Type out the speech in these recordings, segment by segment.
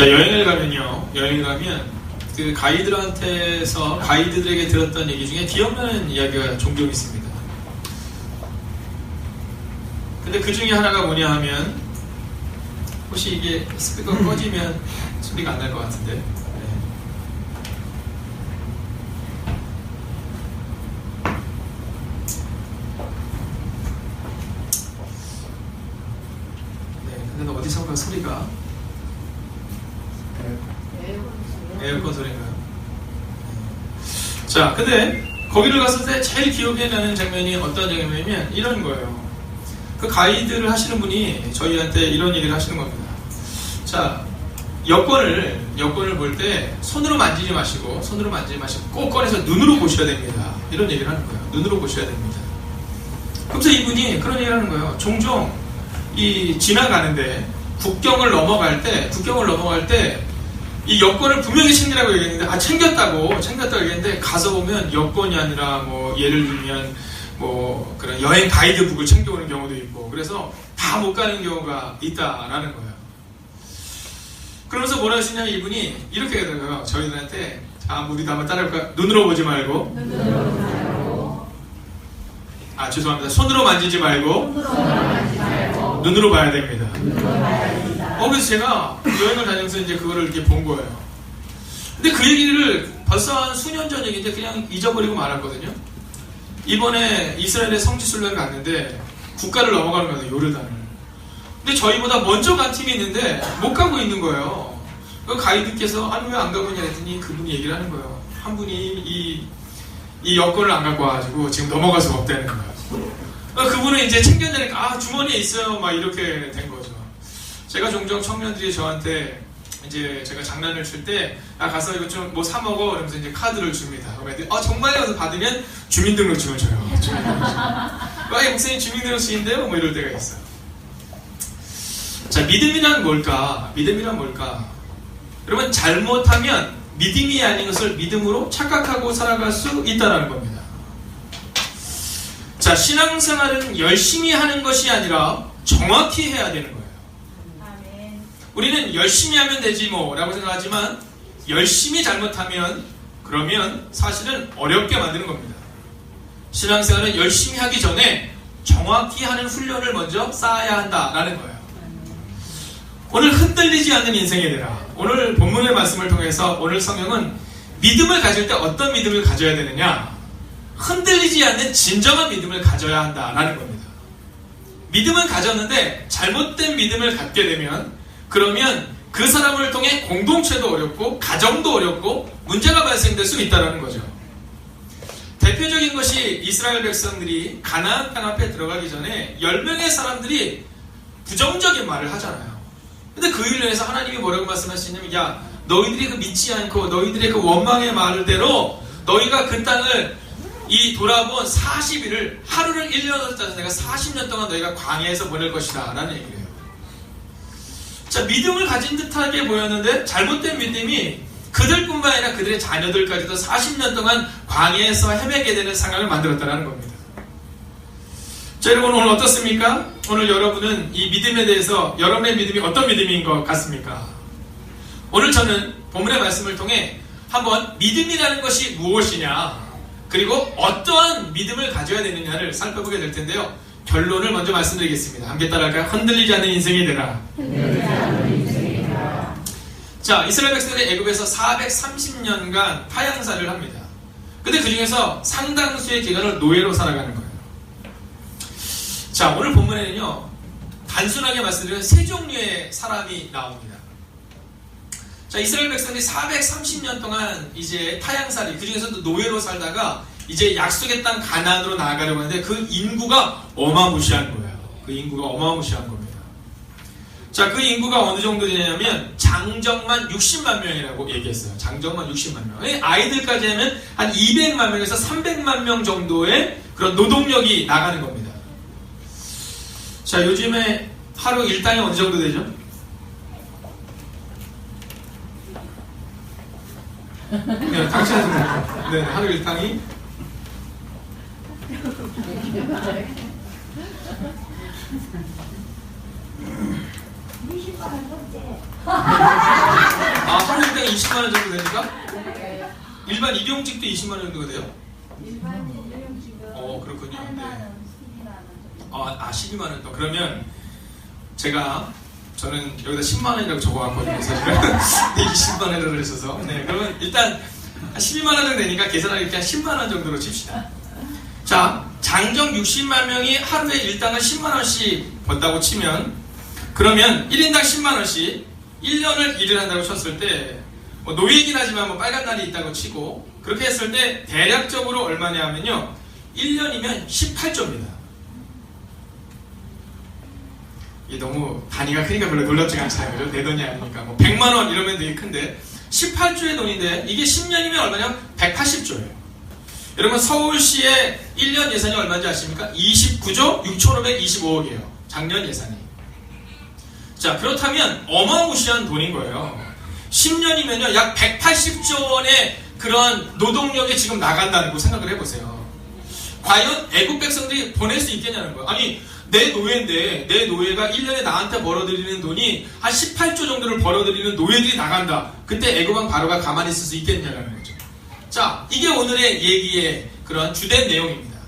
자 여행을 가면요 여행을 가면 그 가이드한테서 가이드들에게 들었던 얘기 중에 기억나는 이야기가 종종 있습니다. 근데 그 중에 하나가 뭐냐 하면 혹시 이게 스피커 꺼지면 소리가 안 날 것 같은데 네. 네, 근데 어디선가 소리가 에어컨 소리인가요? 네. 자, 근데 거기를 갔을 때 제일 기억에 나는 장면이 어떤 장면이냐면 이런 거예요. 그 가이드를 하시는 분이 저희한테 이런 얘기를 하시는 겁니다. 자, 여권을 여권을 볼 때 손으로 만지지 마시고 손으로 만지지 마시고 꼭 꺼내서 눈으로 보셔야 됩니다. 이런 얘기를 하는 거예요. 눈으로 보셔야 됩니다. 그래서 이분이 그런 얘기를 하는 거예요. 종종 이 지나가는데 국경을 넘어갈 때 국경을 넘어갈 때 이 여권을 분명히 챙기라고 얘기했는데 아 챙겼다고 챙겼다고 얘기했는데 가서 보면 여권이 아니라 뭐 예를 들면 뭐 그런 여행 가이드북을 챙겨오는 경우도 있고 그래서 다 못 가는 경우가 있다라는 거예요. 그러면서 뭐라 하시냐면 이분이 이렇게 하더라고요. 저희들한테 아 우리도 한번 따라해볼까? 눈으로 보지 말고 아 죄송합니다. 손으로 만지지 말고 눈으로 봐야 됩니다. 어, 그래서 제가 여행을 다니면서 이제 그거를 이렇게 본 거예요. 근데 그 얘기를 벌써 한 수년 전 얘기인데 그냥 잊어버리고 말았거든요. 이번에 이스라엘의 성지순례를 갔는데 국가를 넘어가는 거예요, 요르단을. 근데 저희보다 먼저 간 팀이 있는데 못 가고 있는 거예요. 그 가이드께서 아니 왜 안 가고 있냐 했더니 그분이 얘기를 하는 거예요. 한 분이 이, 이 여권을 안 갖고 와가지고 지금 넘어갈 수가 없다는 거예요. 어, 그분은 이제 챙겨내니까 아 주머니에 있어요 막 이렇게 된 거죠. 제가 종종 청년들이 저한테 이제 제가 장난을 칠 때 아 가서 이거 좀 뭐 사 먹어 그러면서 이제 카드를 줍니다. 그러면 아 정말요? 그래서 받으면 주민등록증을 줘요. 주민등록증. 아 목사님 주민등록증인데요? 뭐 이럴 때가 있어요. 자 믿음이란 뭘까? 믿음이란 뭘까? 여러분 잘못하면 믿음이 아닌 것을 믿음으로 착각하고 살아갈 수 있다는 겁니다. 자, 신앙생활은 열심히 하는 것이 아니라 정확히 해야 되는 거예요. 우리는 열심히 하면 되지 뭐 라고 생각하지만 열심히 잘못하면 그러면 사실은 어렵게 만드는 겁니다. 신앙생활은 열심히 하기 전에 정확히 하는 훈련을 먼저 쌓아야 한다라는 거예요. 오늘 흔들리지 않는 인생이 되라. 오늘 본문의 말씀을 통해서 오늘 성경은 믿음을 가질 때 어떤 믿음을 가져야 되느냐? 흔들리지 않는 진정한 믿음을 가져야 한다라는 겁니다. 믿음은 가졌는데 잘못된 믿음을 갖게 되면 그러면 그 사람을 통해 공동체도 어렵고 가정도 어렵고 문제가 발생될 수 있다는 거죠. 대표적인 것이 이스라엘 백성들이 가나안 땅 앞에 들어가기 전에 10명의 사람들이 부정적인 말을 하잖아요. 근데 그 일로 해서 하나님이 뭐라고 말씀하시냐면 야 너희들이 그 믿지 않고 너희들의 그 원망의 말대로 너희가 그 땅을 이 돌아본 40일을 하루를 1년으로 따서 내가 40년 동안 너희가 광야에서 보낼 것이다 라는 얘기를 해요. 자 믿음을 가진 듯하게 보였는데 잘못된 믿음이 그들뿐만 아니라 그들의 자녀들까지도 40년 동안 광야에서 헤매게 되는 상황을 만들었다는 겁니다. 자 여러분 오늘 어떻습니까? 오늘 여러분은 이 믿음에 대해서 여러분의 믿음이 어떤 믿음인 것 같습니까? 오늘 저는 본문의 말씀을 통해 한번 믿음이라는 것이 무엇이냐 그리고 어떠한 믿음을 가져야 되느냐를 살펴보게 될 텐데요. 결론을 먼저 말씀드리겠습니다. 함께 따라할까요? 흔들리지 않는 인생이 되라. 자, 이스라엘 백성들이 애굽에서 430년간 타양사를 합니다. 근데 그 중에서 상당수의 기간을 노예로 살아가는 거예요. 자, 오늘 본문에는요, 단순하게 말씀드리면 세 종류의 사람이 나옵니다. 자, 이스라엘 백성들이 430년 동안 이제 타양살이, 그 중에서도 노예로 살다가 이제 약속의 땅 가나안으로 나아가려고 하는데 그 인구가 어마무시한 거예요. 그 인구가 어마무시한 겁니다. 자, 그 인구가 어느 정도 되냐면 장정만 60만 명이라고 얘기했어요. 장정만 60만 명. 아이들까지 하면 한 200만 명에서 300만 명 정도의 그런 노동력이 나가는 겁니다. 자, 요즘에 하루 일당이 어느 정도 되죠? 네, 당신은 네, 하루 일당이 20만 원 정도 되니까? 네. 일반 일용직도 20만 원 정도가 돼요? 일반 일용직은 어, 그렇군요. 8만 네. 원, 12만 원 정도. 아, 아 12만 원 더. 그러면 제가 저는 여기다 10만 원이라고 적어왔거든요. 사실은. 근데 20만 원을 하셔서. 네, 그러면 일단 한 12만 원 정도 되니까 계산하기 이렇게 한 10만 원 정도로 칩시다. 자, 장정 60만 명이 하루에 일당을 10만 원씩 번다고 치면 그러면 1인당 10만 원씩 1년을 일을 한다고 쳤을 때 뭐 노예이긴 하지만 뭐 빨간 날이 있다고 치고 그렇게 했을 때 대략적으로 얼마냐 하면요 1년이면 18조입니다. 이게 너무 단위가 크니까 별로 놀랍지가 않잖아요. 그죠? 내 돈이 아니니까. 뭐 100만 원 이러면 되게 큰데 18조의 돈인데 이게 10년이면 얼마냐? 180조예요. 여러분 서울시의 1년 예산이 얼마인지 아십니까? 29조 6,525억이에요. 작년 예산이. 자 그렇다면 어마무시한 돈인 거예요. 10년이면요 약 180조 원의 그런 노동력이 지금 나간다는 거 생각을 해보세요. 과연 애국 백성들이 보낼 수 있겠냐는 거예요. 아니 내 노예인데 내 노예가 1년에 나한테 벌어들이는 돈이 한 18조 정도를 벌어들이는 노예들이 나간다. 그때 애국왕 바로가 가만히 있을 수 있겠냐는 거죠. 자 이게 오늘의 얘기의 그런 주된 내용입니다.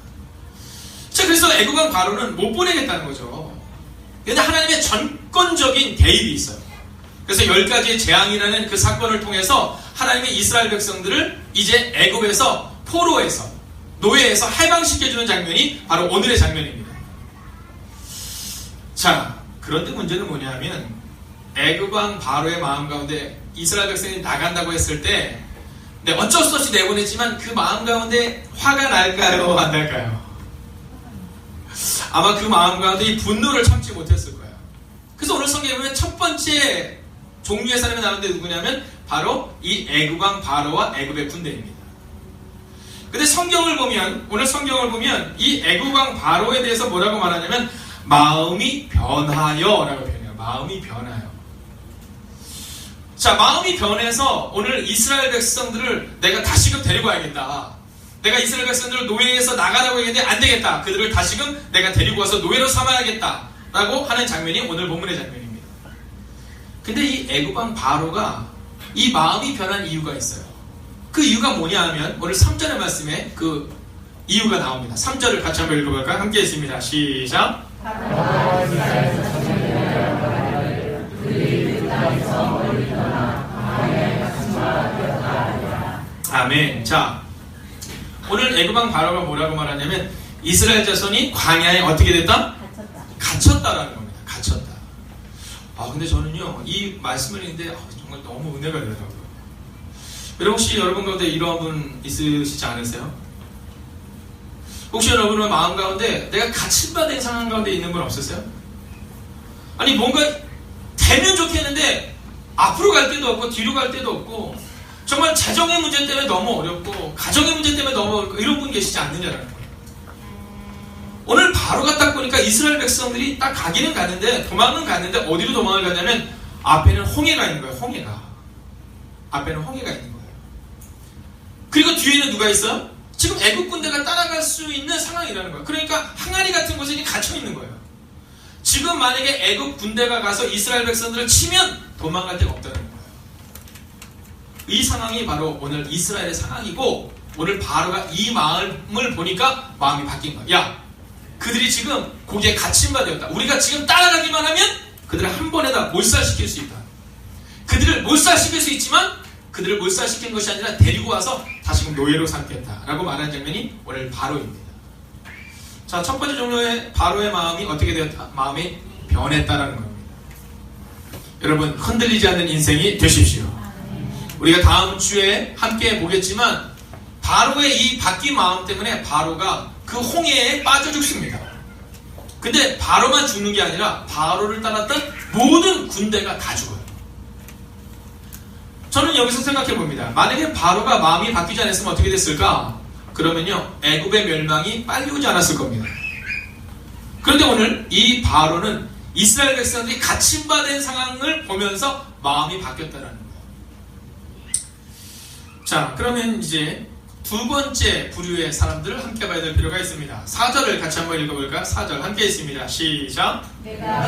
자 그래서 애국왕 바로는 못 보내겠다는 거죠. 근데 하나님의 전권적인 개입이 있어요. 그래서 열 가지의 재앙이라는 그 사건을 통해서 하나님의 이스라엘 백성들을 이제 애굽에서 포로에서 노예에서 해방시켜주는 장면이 바로 오늘의 장면입니다. 자, 그런데 문제는 뭐냐면 애굽 왕 바로의 마음 가운데 이스라엘 백성이 나간다고 했을 때 네, 어쩔 수 없이 내보냈지만 그 마음 가운데 화가 날까요? 안 날까요? 아마 그 마음 가운데 이 분노를 참지 못했을 거예요. 그래서 오늘 성경에 보면 첫 번째 종류의 사람이 나오는데 누구냐면 바로 이 애굽왕 바로와 애굽의 군대입니다. 근데 성경을 보면 오늘 성경을 보면 이 애굽왕 바로에 대해서 뭐라고 말하냐면 마음이 변하여라고 표현해요. 마음이 변하여. 자, 마음이 변해서 오늘 이스라엘 백성들을 내가 다시금 데리고 와야겠다. 내가 이스라엘 백성들을 노예에서 나가라고 했는데 안 되겠다. 그들을 다시금 내가 데리고 와서 노예로 삼아야겠다. 라고 하는 장면이 오늘 본문의 장면입니다. 근데 이 애굽왕 바로가 이 마음이 변한 이유가 있어요. 그 이유가 뭐냐 하면 오늘 3절의 말씀에 그 이유가 나옵니다. 3절을 같이 한번 읽어볼까요? 함께 했습니다. 시작. 아멘. 자, 오늘 애굽왕 바로가 뭐라고 말하냐면 이스라엘 자손이 광야에 어떻게 됐다? 갇혔다. 갇혔다라는 겁니다. 갇혔다. 아 근데 저는요 이 말씀을 읽는데 아, 정말 너무 은혜가 되더라고요. 여러분 혹시 여러분 가운데 이러한 분 있으시지 않으세요? 혹시 여러분의 마음 가운데 내가 갇힌 바 된 상황 가운데 있는 분 없으세요? 아니 뭔가 되면 좋겠는데 앞으로 갈 데도 없고 뒤로 갈 데도 없고 정말 재정의 문제 때문에 너무 어렵고 가정의 문제 때문에 너무 어렵고 이런 분 계시지 않느냐라는 거예요. 오늘 바로가 딱 보니까 이스라엘 백성들이 딱 가기는 갔는데 도망은 갔는데 어디로 도망을 가냐면 앞에는 홍해가 있는 거예요. 홍해가 앞에는 홍해가 있는 거예요. 그리고 뒤에는 누가 있어요? 지금 애국 군대가 따라갈 수 있는 상황이라는 거예요. 그러니까 항아리 같은 곳에 이제 갇혀 있는 거예요. 지금 만약에 애국 군대가 가서 이스라엘 백성들을 치면 도망갈 데가 없다는 거예요. 이 상황이 바로 오늘 이스라엘의 상황이고 오늘 바로가 이 마음을 보니까 마음이 바뀐 거야. 야, 그들이 지금 거기에 갇힌 바 되었다. 우리가 지금 따라가기만 하면 그들을 한 번에 다 몰살시킬 수 있다. 그들을 몰살시킬 수 있지만 그들을 몰살시킨 것이 아니라 데리고 와서 다시금 노예로 삼겠다. 라고 말하는 장면이 오늘 바로입니다. 자, 첫 번째 종류의 바로의 마음이 어떻게 되었다? 마음이 변했다라는 겁니다. 여러분, 흔들리지 않는 인생이 되십시오. 우리가 다음 주에 함께 보겠지만 바로의 이 바뀐 마음 때문에 바로가 그 홍해에 빠져 죽습니다. 근데 바로만 죽는 게 아니라 바로를 따랐던 모든 군대가 다 죽어요. 저는 여기서 생각해 봅니다. 만약에 바로가 마음이 바뀌지 않았으면 어떻게 됐을까? 그러면요 애굽의 멸망이 빨리 오지 않았을 겁니다. 그런데 오늘 이 바로는 이스라엘 백성들이 갇힌바된 상황을 보면서 마음이 바뀌었다는 거예요. 자, 그러면 이제 두 번째 부류의 사람들을 함께 봐야 될 필요가 있습니다. 4절을 같이 한번 읽어볼까요? 4절 함께 있습니다. 시작. 내가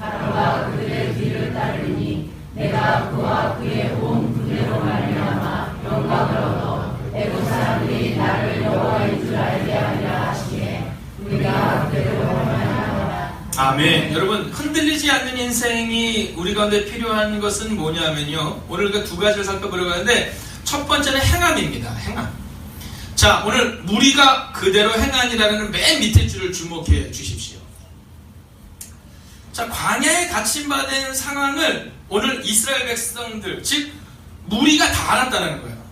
바로가 그들의 뒤를 따르니 내가 그와 아멘. 여러분 흔들리지 않는 인생이 우리 가운데 필요한 것은 뭐냐면요. 오늘 그 두 가지를 살펴보려고 하는데 첫 번째는 행함입니다. 행함. 자 오늘 무리가 그대로 행하니라는 맨 밑에 줄을 주목해 주십시오. 자 광야에 갇힌받은 상황을 오늘 이스라엘 백성들 즉 무리가 다 알았다는 거예요.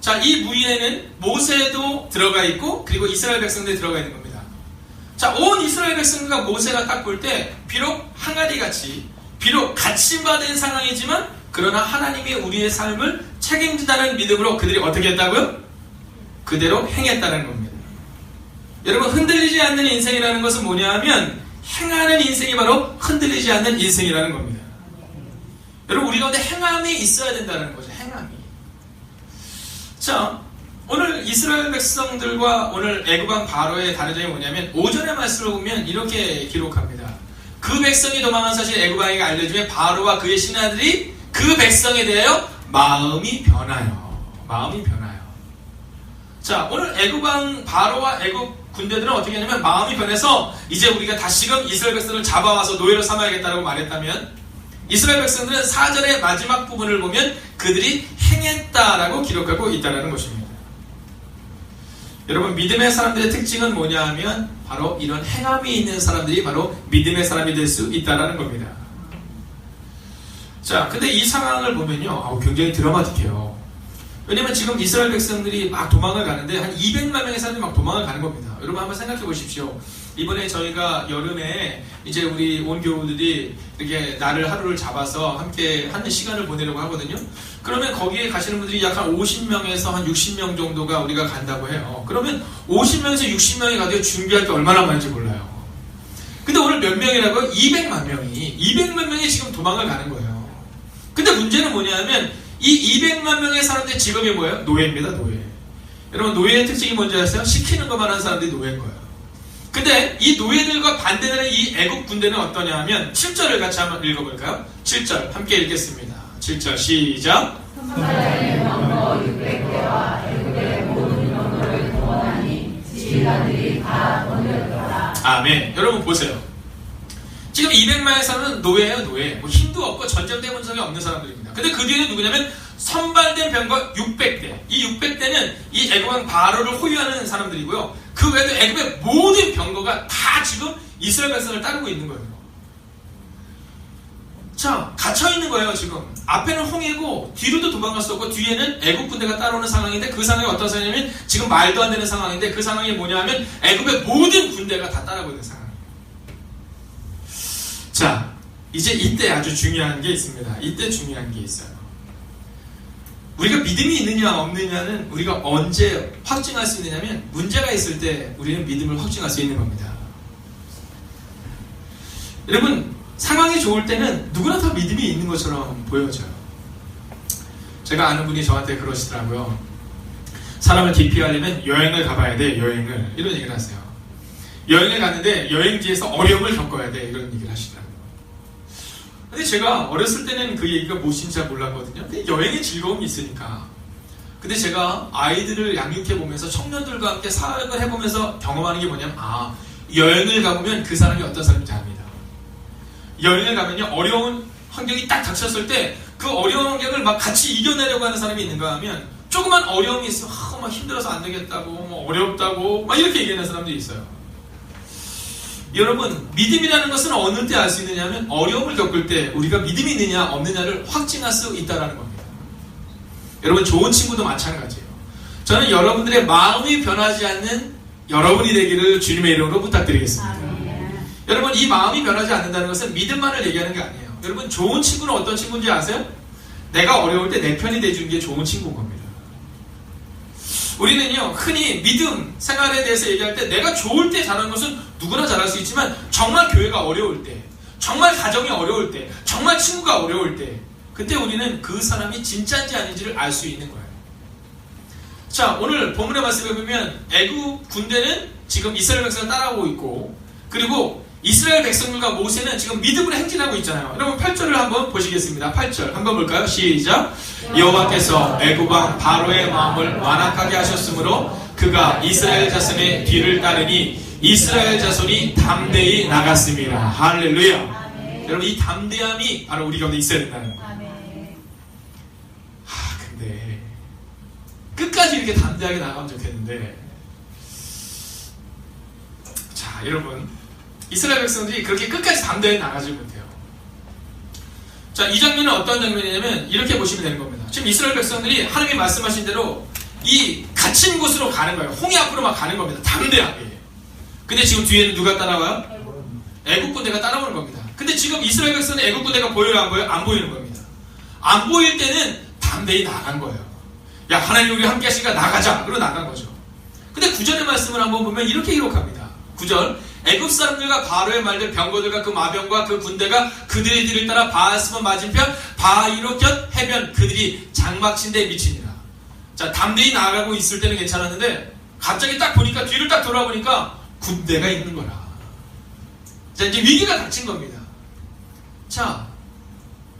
자 이 무리에는 모세도 들어가 있고 그리고 이스라엘 백성들이 들어가 있는 겁니다. 자, 온 이스라엘 백성과 모세가 딱 볼 때, 비록 항아리 같이, 비록 갇힘받은 상황이지만, 그러나 하나님이 우리의 삶을 책임진다는 믿음으로 그들이 어떻게 했다고요? 그대로 행했다는 겁니다. 여러분, 흔들리지 않는 인생이라는 것은 뭐냐 하면, 행하는 인생이 바로 흔들리지 않는 인생이라는 겁니다. 여러분, 우리 가운데 행함이 있어야 된다는 거죠, 행함이. 자, 오늘 이스라엘 백성들과 오늘 애굽왕 바로의 다른 점이 뭐냐면 오전의 말씀을 보면 이렇게 기록합니다. 그 백성이 도망한 사실 애굽왕에게 알려주면 바로와 그의 신하들이 그 백성에 대하여 마음이 변하여 마음이 변하여 자 오늘 애굽왕 바로와 애굽 군대들은 어떻게 하냐면 마음이 변해서 이제 우리가 다시금 이스라엘 백성을 잡아와서 노예로 삼아야겠다고 말했다면 이스라엘 백성들은 사절의 마지막 부분을 보면 그들이 행했다라고 기록하고 있다는 것입니다. 여러분 믿음의 사람들의 특징은 뭐냐 하면 바로 이런 행함이 있는 사람들이 바로 믿음의 사람이 될 수 있다라는 겁니다. 자, 근데 이 상황을 보면요, 굉장히 드라마틱해요. 왜냐면 지금 이스라엘 백성들이 막 도망을 가는데 한 200만 명의 사람들이 막 도망을 가는 겁니다. 여러분 한번 생각해 보십시오. 이번에 저희가 여름에 이제 우리 온 교우들이 이렇게 날을 하루를 잡아서 함께 하는 시간을 보내려고 하거든요. 그러면 거기에 가시는 분들이 약 한 50명에서 한 60명 정도가 우리가 간다고 해요. 그러면 50명에서 60명이 가도 준비할 게 얼마나 많은지 몰라요. 근데 오늘 몇 명이라고요? 200만 명이 200만 명이 지금 도망을 가는 거예요. 근데 문제는 뭐냐면 이 200만 명의 사람들의 직업이 뭐예요? 노예입니다, 노예. 여러분 노예의 특징이 뭔지 아세요? 시키는 것만 하는 사람들이 노예인 거예요. 근데 이 노예들과 반대되는 이 애국 군대는 어떠냐 하면 7절을 같이 한번 읽어볼까요? 7절 함께 읽겠습니다. 7절 시작. 선사의 병거 600대와 애국의 모든 병거를 동원하니 지휘관들이 다 번역하라 아멘. 여러분 보세요. 지금 200만의 사람은 노예예요, 노예. 뭐 힘도 없고 전쟁 해본 적이 없는 사람들입니다. 근데 그 뒤에는 누구냐면 선발된 병거 600대. 이 600대는 이 애굽왕 바로를 호위하는 사람들이고요. 그 외에도 애굽의 모든 병거가 다 지금 이스라엘 백성을 따르고 있는 거예요. 자, 갇혀 있는 거예요, 지금. 앞에는 홍해고 뒤로도 도망갈 수 없고 뒤에는 애굽 군대가 따라오는 상황인데 그 상황이 어떤 상황이냐면 지금 말도 안 되는 상황인데 그 상황이 뭐냐면 애굽의 모든 군대가 다 따라오고 있는 상황. 자, 이제 이때 아주 중요한 게 있습니다. 이때 중요한 게 있어요. 우리가 믿음이 있느냐 없느냐는 우리가 언제 확증할 수 있느냐면 문제가 있을 때 우리는 믿음을 확증할 수 있는 겁니다. 여러분 상황이 좋을 때는 누구나 다 믿음이 있는 것처럼 보여져요. 제가 아는 분이 저한테 그러시더라고요. 사람을 기피하려면 여행을 가봐야 돼, 여행을. 이런 얘기를 하세요. 여행을 갔는데 여행지에서 어려움을 겪어야 돼, 이런 얘기를 하시더라고요. 근데 제가 어렸을 때는 그 얘기가 무엇인지 잘 몰랐거든요. 근데 여행에 즐거움이 있으니까. 근데 제가 아이들을 양육해 보면서 청년들과 함께 사역을 해보면서 경험하는 게 뭐냐면, 아, 여행을 가보면 그 사람이 어떤 사람인지 압니다. 여행을 가면요, 어려운 환경이 딱 닥쳤을 때, 그 어려운 환경을 막 같이 이겨내려고 하는 사람이 있는가 하면, 조그만 어려움이 있으면, 아, 막 힘들어서 안 되겠다고, 뭐 어렵다고, 막 이렇게 얘기하는 사람들이 있어요. 여러분, 믿음이라는 것은 어느 때 알 수 있느냐 하면, 어려움을 겪을 때 우리가 믿음이 있느냐, 없느냐를 확증할 수 있다는 겁니다. 여러분, 좋은 친구도 마찬가지예요. 저는 여러분들의 마음이 변하지 않는 여러분이 되기를 주님의 이름으로 부탁드리겠습니다. 여러분 이 마음이 변하지 않는다는 것은 믿음만을 얘기하는 게 아니에요. 여러분 좋은 친구는 어떤 친구인지 아세요? 내가 어려울 때 내 편이 돼주는 게 좋은 친구인 겁니다. 우리는요 흔히 믿음 생활에 대해서 얘기할 때 내가 좋을 때 잘하는 것은 누구나 잘할 수 있지만 정말 교회가 어려울 때 정말 가정이 어려울 때 정말 친구가 어려울 때 그때 우리는 그 사람이 진짜인지 아닌지를 알 수 있는 거예요. 자 오늘 본문의 말씀에 보면 애굽 군대는 지금 이스라엘 백성을 따라오고 있고 그리고 이스라엘 백성들과 모세는 지금 믿음으로 행진하고 있잖아요. 여러분 8절을 한번 보시겠습니다. 8절 한번 볼까요? 시작. 여호와께서 애굽 왕 바로의 마음을 완악하게 하셨으므로 그가 이스라엘 자손의 뒤를 따르니 이스라엘 자손이 담대히 나갔습니다. 할렐루야. 여러분 이 담대함이 바로 우리 가운데 있어야 된다는 거예요. 아 근데 끝까지 이렇게 담대하게 나가면 좋겠는데 자 여러분 이스라엘 백성들이 그렇게 끝까지 담대하게 나가지 못해요 자 이 장면은 어떤 장면이냐면 이렇게 보시면 되는 겁니다 지금 이스라엘 백성들이 하나님이 말씀하신 대로 이 갇힌 곳으로 가는 거예요 홍해 앞으로 막 가는 겁니다 담대하게 근데 지금 뒤에는 누가 따라와요? 애국 군대가 따라오는 겁니다. 근데 지금 이스라엘 백성은 애국 군대가 보여요, 안 보여요? 안 보이는 겁니다. 안 보일 때는 담대히 나간 거예요. 야, 하나님 우리 함께 하시니까 나가자. 그러고 나간 거죠. 근데 구절의 말씀을 한번 보면 이렇게 기록합니다. 구절 애굽 사람들과 바로의 말들 병거들과 그 마병과 그 군대가 그들의 뒤를 따라 바하스본 맞은편 바이로 곁 해변 그들이 장막신대에 미치니라. 자, 담대히 나가고 있을 때는 괜찮았는데 갑자기 딱 보니까 뒤를 딱 돌아보니까 군대가 있는 거라. 자, 이제 위기가 닥친 겁니다. 자,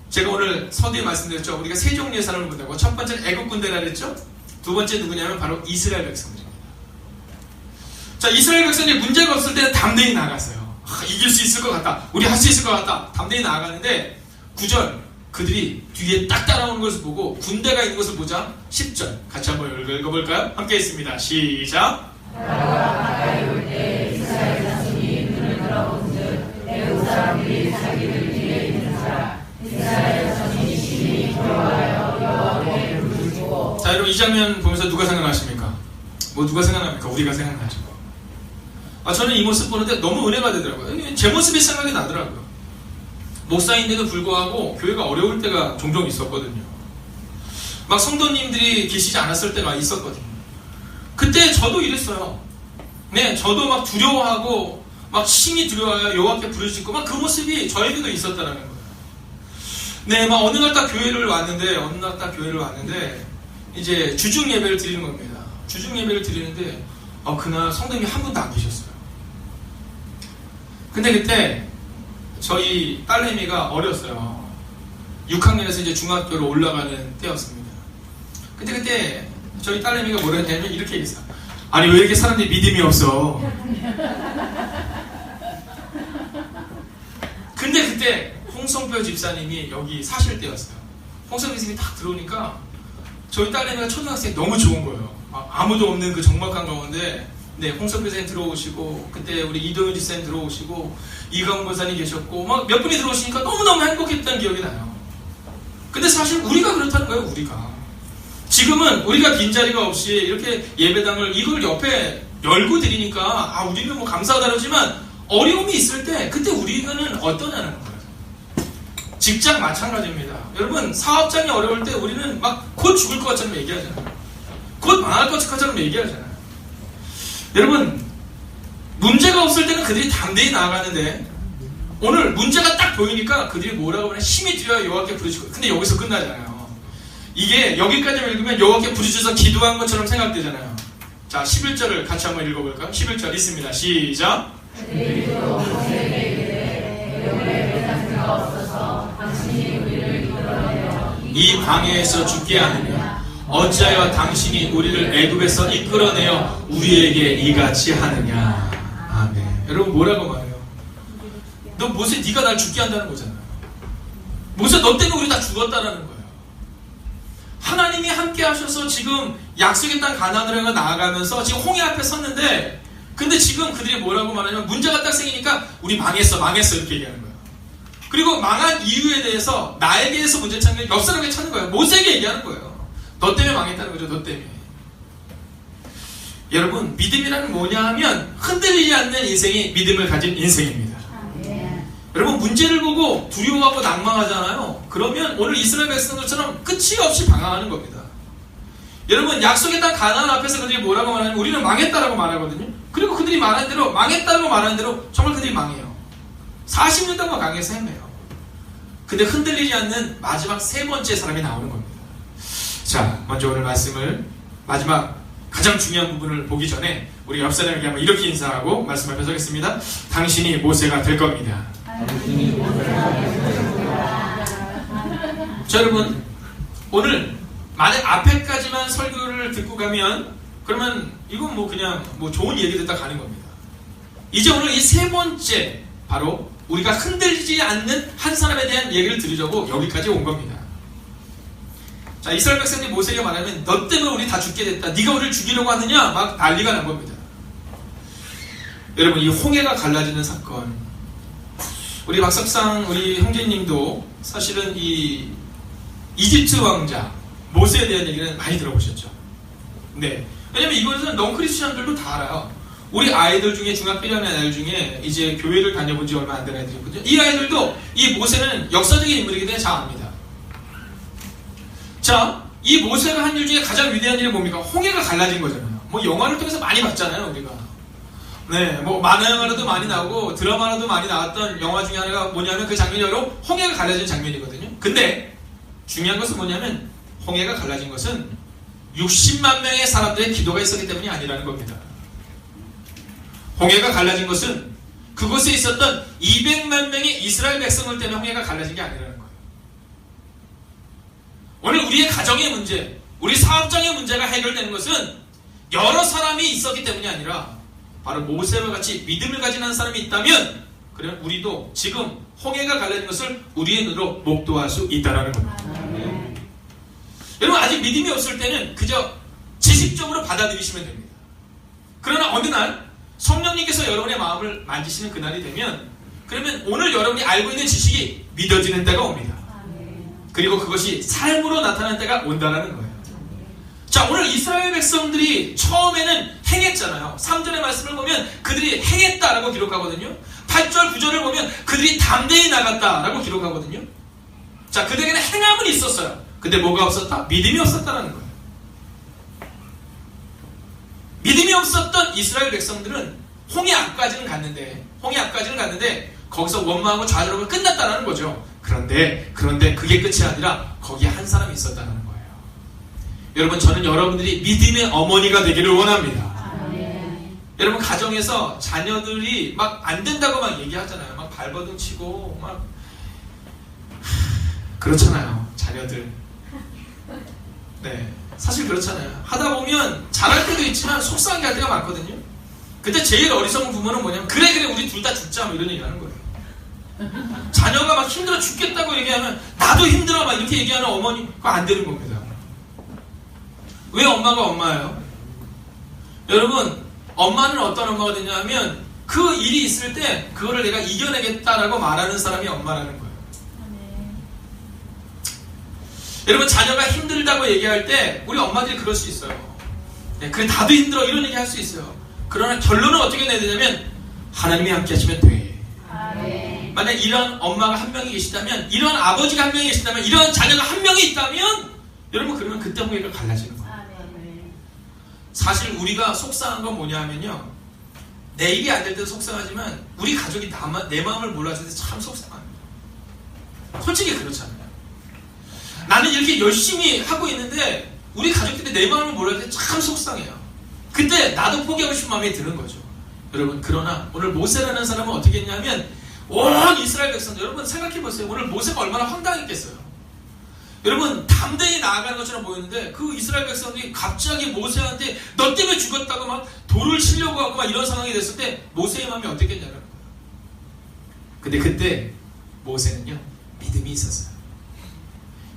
제가 오늘 서두에 말씀드렸죠. 우리가 세 종류의 사람을 본다고. 첫 번째는 애국 군대라 그랬죠. 두 번째 누구냐면 바로 이스라엘 백성들입니다. 자, 이스라엘 백성들이 문제가 없을 때는 담대히 나갔어요. 아, 이길 수 있을 것 같다. 우리 할 수 있을 것 같다. 담대히 나아가는데 9절 그들이 뒤에 딱 따라오는 것을 보고 군대가 있는 것을 보자 10절 같이 한번 읽어볼까요? 함께 있습니다. 시작. 자, 여러분 이 장면 보면서 누가 생각나십니까? 뭐 누가 생각납니까? 우리가 생각나죠. 아, 저는 이 모습 보는데 너무 은혜가 되더라고요. 제 모습이 생각이 나더라고요. 목사인데도 불구하고 교회가 어려울 때가 종종 있었거든요. 막 성도님들이 계시지 않았을 때가 있었거든요. 그때 저도 이랬어요. 네, 저도 막 두려워하고 막 심히 두려워요. 여호와께 부르짖고 막 그 모습이 저에게도 있었다라는 거예요. 네, 막 어느 날 딱 교회를 왔는데 어느 날 딱 교회를 왔는데 이제 주중 예배를 드리는 겁니다. 주중 예배를 드리는데 어, 그날 성도님이 한 분도 안 계셨어요. 근데 그때 저희 딸내미가 어렸어요. 6학년에서 이제 중학교로 올라가는 때였습니다. 근데 그때 저희 딸내미가 뭐라 했냐면 이렇게 얘기했어요. 아니 왜 이렇게 사람들이 믿음이 없어? 근데 그때 홍성표 집사님이 여기 사실 때였어요. 홍성표 집사님이 딱 들어오니까 저희 딸내미가 초등학생 너무 좋은 거예요. 아, 아무도 없는 그 적막한 가운데 네, 홍성표 선생님 들어오시고 그때 우리 이도현 집사님 들어오시고 이강훈 권사님 계셨고 막 몇 분이 들어오시니까 너무너무 행복했던 기억이 나요. 근데 사실 우리가 그렇다는 거예요, 우리가. 지금은 우리가 빈자리가 없이 이렇게 예배당을 이걸 옆에 열고 드리니까 아, 우리는 뭐 감사하다 그러지만 어려움이 있을 때 그때 우리는 어떠냐는 거예요. 직장 마찬가지입니다. 여러분 사업장이 어려울 때 우리는 막 곧 죽을 것 것처럼 얘기하잖아요. 곧 망할 것처럼 얘기하잖아요. 여러분 문제가 없을 때는 그들이 담대히 나아가는데 오늘 문제가 딱 보이니까 그들이 뭐라고 하냐 힘이 들어야 여호와께 부르짖고 근데 여기서 끝나잖아요. 이게 여기까지 읽으면 여호와께 부르짖어서 기도한 것처럼 생각되잖아요. 자 11절을 같이 한번 읽어볼까요? 11절 있습니다. 시작. 이 광야에서 죽게 하느냐 어찌하여 당신이 우리를 애굽에서 이끌어내어 우리에게 이같이 하느냐? 아멘. 여러분 뭐라고 말해요? 너 모세 네가 날 죽게 한다는 거잖아요 모세 너 때문에 우리 다 죽었다라는 거예요. 하나님이 함께 하셔서 지금 약속의 땅 가나안으로 나아가면서 지금 홍해 앞에 섰는데 근데 지금 그들이 뭐라고 말하냐면 문제가 딱 생기니까 우리 망했어 망했어 이렇게 얘기하는 거예요 그리고 망한 이유에 대해서 나에게서 문제 찾는 게옆 사람에게 찾는 거예요. 모세에게 얘기하는 거예요. 너 때문에 망했다는 거죠. 너 때문에. 여러분 믿음이라는 뭐냐 하면 흔들리지 않는 인생이 믿음을 가진 인생입니다. 아멘. 여러분 문제를 보고 두려워하고 낭망하잖아요. 그러면 오늘 이스라엘 백성들처럼 끝이 없이 방황하는 겁니다. 여러분 약속의 땅 가나안 앞에서 그들이 뭐라고 말하냐면 우리는 망했다라고 말하거든요. 그리고 그들이 말한 대로 망했다고 말하는 대로 정말 그들이 망해요. 40년 동안 강에서 헤매요. 근데 흔들리지 않는 마지막 세 번째 사람이 나오는 겁니다. 자, 먼저 오늘 말씀을 마지막 가장 중요한 부분을 보기 전에 우리 옆 사람에게 한번 이렇게 인사하고 말씀 앞에 서겠습니다. 당신이 모세가 될 겁니다. 자 여러분 오늘 만약 앞에까지만 설교를 듣고 가면 그러면 이건 뭐 그냥 뭐 좋은 얘기 듣다 가는 겁니다. 이제 오늘 이 세 번째 바로 우리가 흔들리지 않는 한 사람에 대한 얘기를 들으려고 여기까지 온 겁니다. 자 이스라엘 백성들이 모세에게 말하면 너 때문에 우리 다 죽게 됐다. 네가 우리를 죽이려고 하느냐 막 난리가 난 겁니다. 여러분 이 홍해가 갈라지는 사건 우리 박석상 우리 형제님도 사실은 이 이집트 왕자 모세에 대한 얘기는 많이 들어보셨죠. 네. 왜냐면 이것은 넌 크리스천들도 다 알아요. 우리 아이들 중에 중학교 1학년 아이들 중에 이제 교회를 다녀본 지 얼마 안 된 아이들이 있거든요. 이 아이들도 이 모세는 역사적인 인물이기 때문에 잘 압니다. 자, 이 모세가 한 일 중에 가장 위대한 일이 뭡니까? 홍해가 갈라진 거잖아요. 뭐 영화를 통해서 많이 봤잖아요, 우리가. 네, 뭐 만화 영화로도 많이 나오고 드라마로도 많이 나왔던 영화 중에 하나가 뭐냐면 그 장면이 바로 홍해가 갈라진 장면이거든요. 근데 중요한 것은 뭐냐면 홍해가 갈라진 것은 60만 명의 사람들의 기도가 있었기 때문이 아니라는 겁니다. 홍해가 갈라진 것은 그곳에 있었던 200만 명의 이스라엘 백성들 때문에 홍해가 갈라진 게 아니라는. 오늘 우리의 가정의 문제, 우리 사업장의 문제가 해결되는 것은 여러 사람이 있었기 때문이 아니라 바로 모세와 같이 믿음을 가진 한 사람이 있다면 그러면 우리도 지금 홍해가 갈라진 것을 우리의 눈으로 목도할 수 있다는 겁니다. 여러분 아직 믿음이 없을 때는 그저 지식적으로 받아들이시면 됩니다. 그러나 어느 날 성령님께서 여러분의 마음을 만지시는 그날이 되면 그러면 오늘 여러분이 알고 있는 지식이 믿어지는 때가 옵니다. 그리고 그것이 삶으로 나타나는 때가 온다는 거예요. 자, 오늘 이스라엘 백성들이 처음에는 행했잖아요. 3절의 말씀을 보면 그들이 행했다라고 기록하거든요. 8절, 9절을 보면 그들이 담대히 나갔다라고 기록하거든요. 자, 그들에게는 행함은 있었어요. 근데 뭐가 없었다? 믿음이 없었다라는 거예요. 믿음이 없었던 이스라엘 백성들은 홍해 앞까지는 갔는데, 홍해 앞까지는 갔는데, 거기서 원망하고 좌절하고 끝났다라는 거죠. 그런데, 그런데 그게 끝이 아니라 거기에 한 사람이 있었다는 거예요. 여러분, 저는 여러분들이 믿음의 어머니가 되기를 원합니다. 여러분, 가정에서 자녀들이 막 안 된다고 막 얘기하잖아요. 막 발버둥 치고, 막. 그렇잖아요. 자녀들. 네. 사실 그렇잖아요. 하다 보면 잘할 때도 있지만 속상하게 할 때가 많거든요. 그때 제일 어리석은 부모는 뭐냐면, 그래, 그래, 우리 둘 다 죽자. 뭐 이런 얘기 하는 거예요. 자녀가 막 힘들어 죽겠다고 얘기하면, 나도 힘들어. 막 이렇게 얘기하는 어머니, 그거 안 되는 겁니다. 왜 엄마가 엄마예요? 여러분, 엄마는 어떤 엄마가 되냐면, 그 일이 있을 때, 그거를 내가 이겨내겠다라고 말하는 사람이 엄마라는 거예요. 여러분 자녀가 힘들다고 얘기할 때 우리 엄마들이 그럴 수 있어요. 네, 그래 나도 힘들어 이런 얘기 할 수 있어요. 그러나 결론은 어떻게 내야 되냐면 하나님이 함께 하시면 돼. 만약 이런 엄마가 한 명이 계시다면 이런 아버지가 한 명이 계시다면 이런 자녀가 한 명이 있다면 여러분 그러면 그때 홍해가 갈라지는 거예요. 사실 우리가 속상한 건 뭐냐 하면요. 내 일이 안 될 때도 속상하지만 우리 가족이 나만, 내 마음을 몰랐을 때참 속상합니다. 솔직히 그렇잖아요. 나는 이렇게 열심히 하고 있는데 우리 가족들이 내 마음을 몰랐을 때참 속상해요. 그때 나도 포기하고 싶은 마음이 드는 거죠. 여러분 그러나 오늘 모세라는 사람은 어떻게 했냐면 온 이스라엘 백성들 여러분 생각해 보세요. 오늘 모세가 얼마나 황당했겠어요. 여러분 담대히 나아가는 것처럼 보였는데 그 이스라엘 백성들이 갑자기 모세한테 너 때문에 죽었다고 막 돌을 치려고 하고 막 이런 상황이 됐을 때 모세의 마음이 어떻겠냐는 거예요. 근데 그때 모세는요 믿음이 있었어요.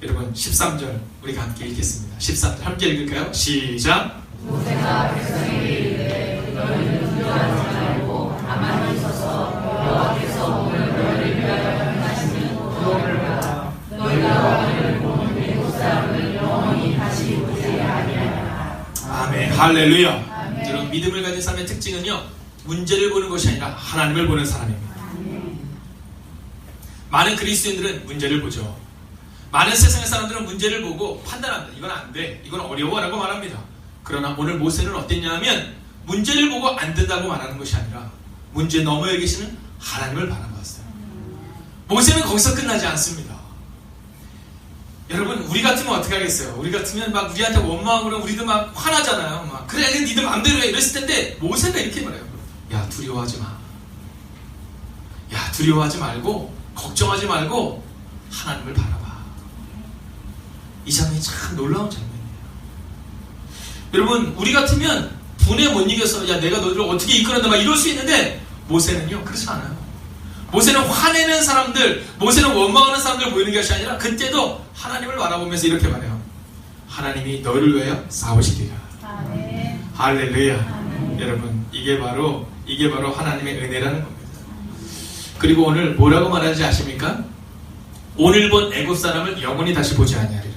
여러분 13절 우리가 함께 읽겠습니다. 13절 함께 읽을까요? 시작. 모세가 백성에게 아멘. 할렐루야. 여러분 믿음을 가진 사람의 특징은요 문제를 보는 것이 아니라 하나님을 보는 사람입니다. 많은 그리스도인들은 문제를 보죠. 많은 세상의 사람들은 문제를 보고 판단합니다. 이건 안 돼. 이건 어려워라고 말합니다. 그러나 오늘 모세는 어땠냐 하면 문제를 보고 안 된다고 말하는 것이 아니라 문제 너머에 계시는 하나님을 바라봤어요. 모세는 거기서 끝나지 않습니다. 여러분 우리 같으면 어떻게 하겠어요? 우리 같으면 막 우리한테 원망으로 우리도 막 화나잖아요. 막 그래 니들 마음대로 해 이랬을 텐데 모세가 이렇게 말해요. 야 두려워하지 마. 야 두려워하지 말고 걱정하지 말고 하나님을 바라봐. 이 장면이 참 놀라운 장면이에요. 여러분 우리 같으면 분에 못 이겨서 야 내가 너희를 어떻게 이끌었나 막 이럴 수 있는데 모세는요 그렇지 않아요. 모세는 화내는 사람들, 모세는 원망하는 사람들 보이는 것이 아니라 그때도 하나님을 바라보면서 이렇게 말해요. 하나님이 너희를 위하여 싸우시리라. 아멘. 할렐루야. 아멘. 여러분 이게 바로 이게 바로 하나님의 은혜라는 겁니다. 그리고 오늘 뭐라고 말하는지 아십니까? 오늘 본 애굽 사람을 영원히 다시 보지 아니하리라.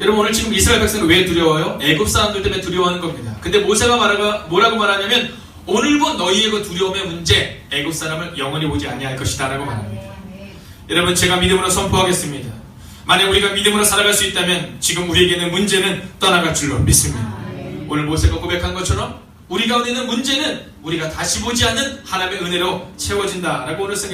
여러분 오늘 지금 이스라엘 백성은 왜 두려워요? 애굽 사람들 때문에 두려워하는 겁니다. 근데 모세가 말하가 뭐라고 말하냐면 오늘 본 너희의 그 두려움의 문제 애굽 사람을 영원히 보지 아니할 것이다라고 말합니다. 여러분 제가 믿음으로 선포하겠습니다. 만약 우리가 믿음으로 살아갈 수 있다면 지금 우리에게는 문제는 떠나갈 줄로 믿습니다. 오늘 모세가 고백한 것처럼 우리 가운데 있는 문제는 우리가 다시 보지 않는 하나님의 은혜로 채워진다라고 오늘 성경